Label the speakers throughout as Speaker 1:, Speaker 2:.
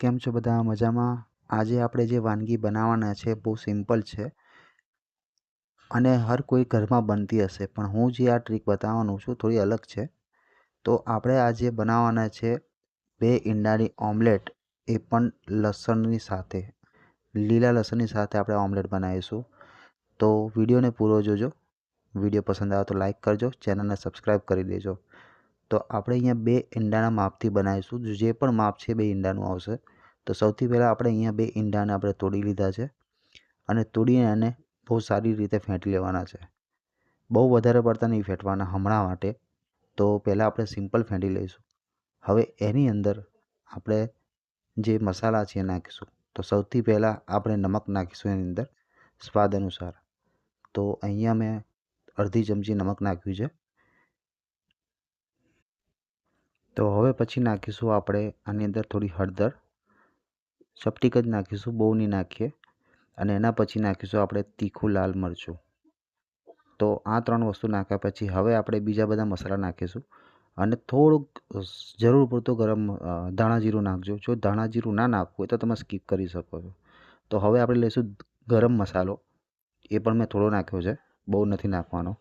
Speaker 1: કેમ છો બધા? મજામાં? આજે આપણે જે વાનગી બનાવવાના છે, બહુ સિમ્પલ છે અને હર કોઈ ઘરમાં બનતી હશે, પણ હું જે આ ટ્રીક બતાવવાનું છું થોડી અલગ છે. તો આપણે આજે બનાવવાના છે, બે ઈંડાની ઓમલેટ, એ પણ લસણની સાથે, લીલા લસણની સાથે આપણે ઓમલેટ બનાવીશું. તો વિડીયોને પૂરો જોજો. વીડિયો પસંદ આવે તો લાઈક કરજો, ચેનલને સબસ્ક્રાઈબ કરી દેજો. તો આપણે અહીંયા બે ઈંડાના માપથી બનાવીશું. જે પણ માપ છે બે ઈંડાનું આવશે. તો સૌથી પહેલાં આપણે અહીંયા બે ઈંડાને આપણે તોડી લીધા છે અને તોડીને એને બહુ સારી રીતે ફેંટી લેવાના છે. બહુ વધારે પડતા નહીં ફેંટવાના હમણાં માટે. તો પહેલાં આપણે સિમ્પલ ફેંટી લઈશું. હવે એની અંદર આપણે જે મસાલા છે નાખીશું. તો સૌથી પહેલાં આપણે નમક નાખીશું એની અંદર. સ્વાદ અનુસાર. તો અહીંયા મેં અડધી ચમચી નમક નાખ્યું છે. તો હવે પછી નાખીશું આપણે આની અંદર થોડી હળદર ચપટીક જ નાખીશું, બહુ નહીં નાખીએ. અને એના પછી નાખીશું આપણે તીખું લાલ મરચું. તો આ ત્રણ વસ્તુ નાખ્યા પછી હવે આપણે બીજા બધા મસાલા નાખીશું. અને થોડુંક જરૂર પૂરતું ગરમ ધાણા જીરું નાખજો. જો ધાણા જીરું ના નાખવું હોય તો તમે સ્કીપ કરી શકો છો. તો હવે આપણે લઈશું ગરમ મસાલો. એ પણ મેં થોડો નાખ્યો છે. બહુ નથી નાખવાનો.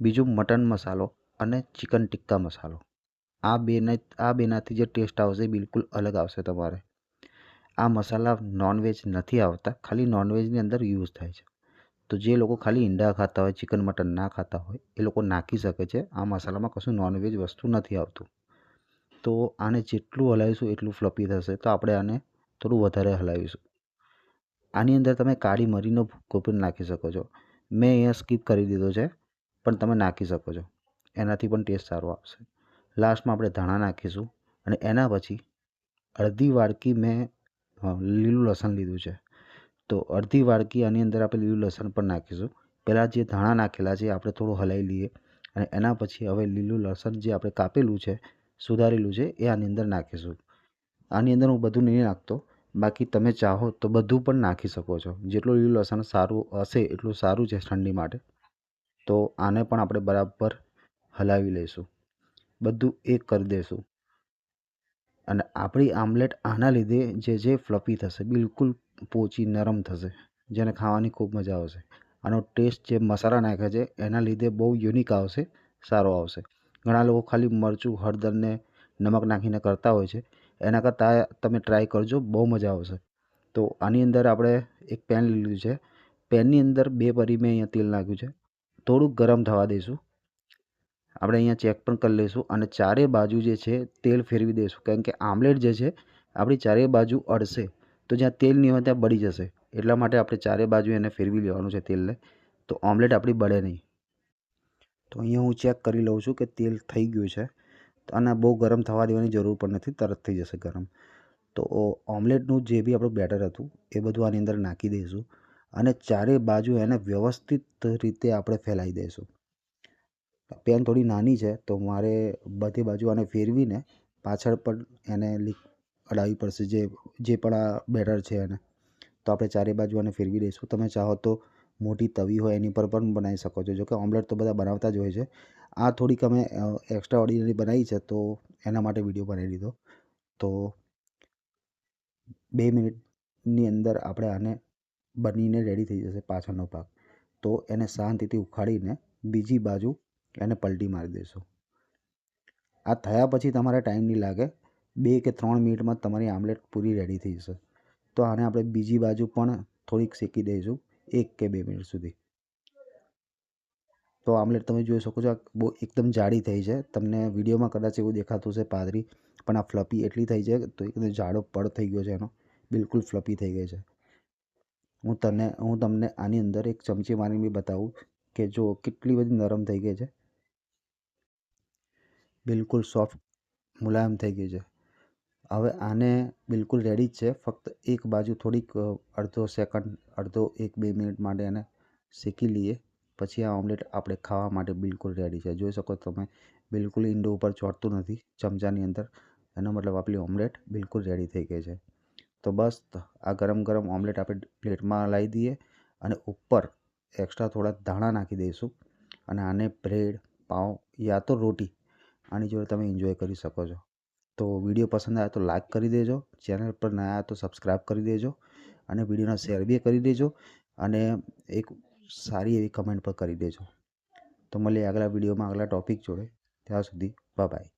Speaker 1: બીજું મટન મસાલો અને ચિકન ટિક્કા મસાલો. આ બેને, આ બેનાથી જે ટેસ્ટ આવશે એ બિલકુલ અલગ આવશે તમારે. આ મસાલા નોનવેજ નથી આવતા, ખાલી નોનવેજની અંદર યુઝ થાય છે. તો જે લોકો ખાલી ઈંડા ખાતા હોય ચિકન મટન ના ખાતા હોય, એ લોકો નાખી શકે છે. આ મસાલામાં કશું નોનવેજ વસ્તુ નથી આવતું. તો આને જેટલું હલાવીશું એટલું ફ્લપી થશે. તો આપણે આને થોડું વધારે હલાવીશું. આની અંદર તમે કાળી મરીનો ભૂકો પણ નાખી શકો છો. મેં અહીંયા સ્કીપ કરી દીધો છે, પણ તમે નાખી શકો છો. એનાથી પણ ટેસ્ટ સારો આવશે. લાસ્ટમાં આપણે ધાણા નાખીશું અને એના પછી અડધી વાડકી મેં લીલું લસણ લીધું છે. તો અડધી વાડકી આની અંદર આપણે લીલું લસણ પણ નાખીશું. પહેલાં જે ધાણા નાખેલા છે આપણે થોડું હલાવી લઈએ અને એના પછી હવે લીલું લસણ જે આપણે કાપેલું છે, સુધારેલું છે, એ આની અંદર નાખીશું. આની અંદર હું બધું નહીં નાખતો. બાકી તમે ચાહો તો બધું પણ નાખી શકો છો. જેટલું લીલું લસણ સારું હશે, એટલું સારું છે ઠંડી માટે. તો આને પણ આપણે બરાબર હલાવી લઈશું. બધું એક કરી દઈશું અને આપણી આમલેટ આના લીધે જે જે ફ્લફી થશે, બિલકુલ પોચી નરમ થશે, જેને ખાવાની ખૂબ મજા આવશે. આનો ટેસ્ટ જે મસાલા નાખ્યા છે, એના લીધે બહુ યુનિક આવશે, સારો આવશે. ઘણા લોકો ખાલી મરચું હળદરને નમક નાખીને કરતા હોય છે, એના કરતાં તમે ટ્રાય કરજો, બહુ મજા આવશે. તો આની અંદર આપણે એક પેન લીધું છે. પેનની અંદર બે પરી મેં અહીંયા તેલ નાખ્યું છે. થોડુંક ગરમ થવા દઈશું. આપણે અહીંયા ચેક પણ કરી લઈશું અને ચારે બાજુ જે છે તેલ ફેરવી દઈશું. કારણ કે આમલેટ જે છે, આપણી ચારે બાજુ અડશે. તો જ્યાં તેલ નહીં હોય ત્યાં બળી જશે. એટલા માટે આપણે ચારે બાજુ એને ફેરવી લેવાનું છે તેલને. તો ઓમલેટ આપણી બળે નહીં. તો અહીંયા હું ચેક કરી લઉં છું કે તેલ થઈ ગયું છે. અને બહુ ગરમ થવા દેવાની જરૂર પણ નથી, તરત થઈ જશે ગરમ. તો ઓમલેટનું જે બી આપણું બેટર હતું, એ બધું આની અંદર નાખી દઈશું. અને ચારે બાજુ એને વ્યવસ્થિત રીતે આપણે ફેલાવી દઈશું. પેન થોડી નાની છે, તો મારે બધી બાજુ આને ફેરવીને પાછળ પણ એને લીક અડાવવી પડશે, જે જે પણ આ બેટર છે એને. તો આપણે ચારે બાજુ આને ફેરવી દઈશું. તમે ચાહો તો મોટી તવી હોય એની પર પણ બનાવી શકો છો. જોકે ઓમલેટ તો બધા બનાવતા જ હોય છે. આ થોડીક અમે એક્સ્ટ્રા ઓર્ડિનરી બનાવી છે, તો એના માટે વીડિયો બનાવી દીધો. તો બે મિનિટની અંદર આપણે આને બનીને રેડી થઈ જશે પાછળનો ભાગ. તો એને શાંતિથી ઉખાડીને બીજી બાજુ એને પલટી મારી દેશો. આ થયા પછી તમારે ટાઈમ નહીં લાગે. બે કે ત્રણ મિનિટમાં તમારી આમલેટ પૂરી રેડી થઈ જશે. તો આને આપણે બીજી બાજુ પણ થોડીક શેકી દઈશું, એક કે બે મિનિટ સુધી. તો આમલેટ તમે જોઈ શકો છો બહુ એકદમ જાડી થઈ છે. તમને વિડીયોમાં કદાચ એવું દેખાતું છે પાદરી, પણ આ ફ્લપી એટલી થઈ છે તો એકદમ જાડો પડ થઈ ગયો છે એનો. બિલકુલ ફ્લપી થઈ ગઈ છે. હું તને, હું તમને આની અંદર એક ચમચી મારીને બી બતાવું કે જો કેટલી બધી નરમ થઈ ગઈ છે. બિલકુલ સોફ્ટ મુલાયમ થઈ ગયું છે. હવે આને બિલકુલ રેડી જ છે. ફક્ત એક બાજુ થોડીક અડધો સેકન્ડ અડધો એક બે મિનિટ માટે એને શેકી લઈએ. પછી આ ઓમલેટ આપણે ખાવા માટે બિલકુલ રેડી છે. જોઈ શકો તમે, બિલકુલ ઈંડો ઉપર ચોંટતું નથી, ચમચાની અંદર. એનો મતલબ આપણી ઓમલેટ બિલકુલ રેડી થઈ ગઈ છે. તો બસ, આ ગરમ ગરમ ઓમલેટ આપણે પ્લેટમાં લાવી દઈએ અને ઉપર એક્સ્ટ્રા થોડા ધાણા નાખી દઈશું. અને આને બ્રેડ પાઉં યા તો રોટી આની જોડે તમે એન્જોય કરી શકો છો. તો વીડિયો પસંદ આવે તો લાઈક કરી દેજો. ચેનલ પર ના આવ્યા તો સબસ્ક્રાઈબ કરી દેજો. અને વિડીયોના શેર બી કરી દેજો. અને એક સારી એવી કમેન્ટ પણ કરી દેજો. તો મળીએ આગલા વિડીયોમાં આગલા ટૉપિક જોડે. ત્યાં સુધી બાય